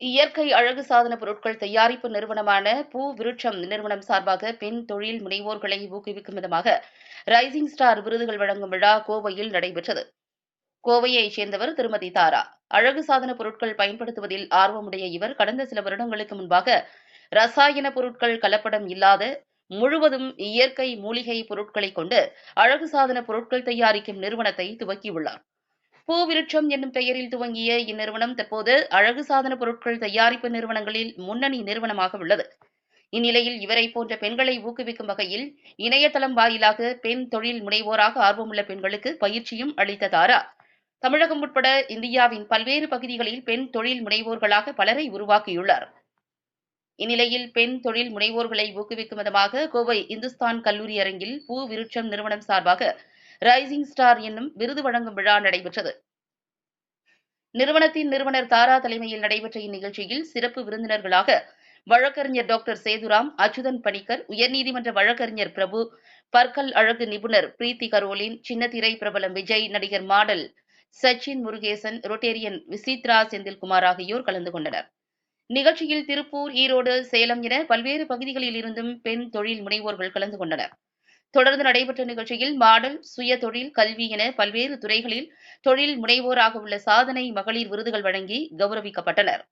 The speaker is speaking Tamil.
இயற்கை அழகு சாதன பொருட்கள் தயாரிப்பு நிறுவனமான பூ விருட்சம் நிறுவனம் சார்பாக பெண் தொழில் முனைவோர்களை ஊக்குவிக்கும் விதமாக ரைசிங் ஸ்டார் விருதுகள் வழங்கும் விழா கோவையில் நடைபெற்றது. கோவையைச் சேர்ந்தவர் திருமதி தாரா. அழகு சாதன பொருட்கள் பயன்படுத்துவதில் ஆர்வமுடைய இவர் கடந்த சில வருடங்களுக்கு முன்பாக ரசாயன பொருட்கள் கலப்படம் இல்லாத முழுவதும் இயற்கை மூலிகை பொருட்களை கொண்டு அழகு சாதன பொருட்கள் தயாரிக்கும் நிறுவனத்தை துவக்கியுள்ளார். பூவிருட்சம் என்னும் பெயரில் துவங்கிய இந்நிறுவனம் தற்போது அழகு சாதன பொருட்கள் தயாரிப்பு நிறுவனங்களில் முன்னணி நிறுவனமாக உள்ளது. இந்நிலையில் இவரை போன்ற பெண்களை ஊக்குவிக்கும் வகையில் இணையதளம் வாயிலாக பெண் தொழில் முனைவோராக ஆர்வமுள்ள பெண்களுக்கு பயிற்சியும் அளித்த தாரா தமிழகம் உட்பட இந்தியாவின் பல்வேறு பகுதிகளில் பெண் தொழில் முனைவோர்களாக பலரை உருவாக்கியுள்ளார். இந்நிலையில் பெண் தொழில் முனைவோர்களை ஊக்குவிக்கும் விதமாக கோவை இந்துஸ்தான் கல்லூரி அரங்கில் பூ விருட்சம் நிறுவனம் சார்பாக ரைசிங் ஸ்டார் என்னும் விருது வழங்கும் விழா நடைபெற்றது. நிறுவனத்தின் நிறுவனர் தாரா தலைமையில் நடைபெற்ற இந்நிகழ்ச்சியில் சிறப்பு விருந்தினர்களாக வழக்கறிஞர் டாக்டர் சேதுராம் அச்சுதன் பணிக்கர் உயர்நீதிமன்ற வழக்கறிஞர் பிரபு பற்கல் அழகு நிபுணர் பிரீத்தி கரோலின் சின்னத்திரை பிரபலம் விஜய் நடிகர் மாடல் சச்சின் முருகேசன் ரொட்டேரியன் விசித்ரா செந்தில்குமார் ஆகியோர் கலந்து கொண்டனர். நிகழ்ச்சியில் திருப்பூர் ஈரோடு சேலம் என பல்வேறு பகுதிகளில் இருந்தும் பெண் தொழில் முனைவோர்கள் கலந்து கொண்டனர். தொடர்ந்து நடைபெற்ற நிகழ்ச்சியில் மாடல் சுய தொழில் கல்வி என பல்வேறு துறைகளில் தொழில் முனைவோராக உள்ள சாதனை மகளிர் விருதுகள் வழங்கி கௌரவிக்கப்பட்டனர்.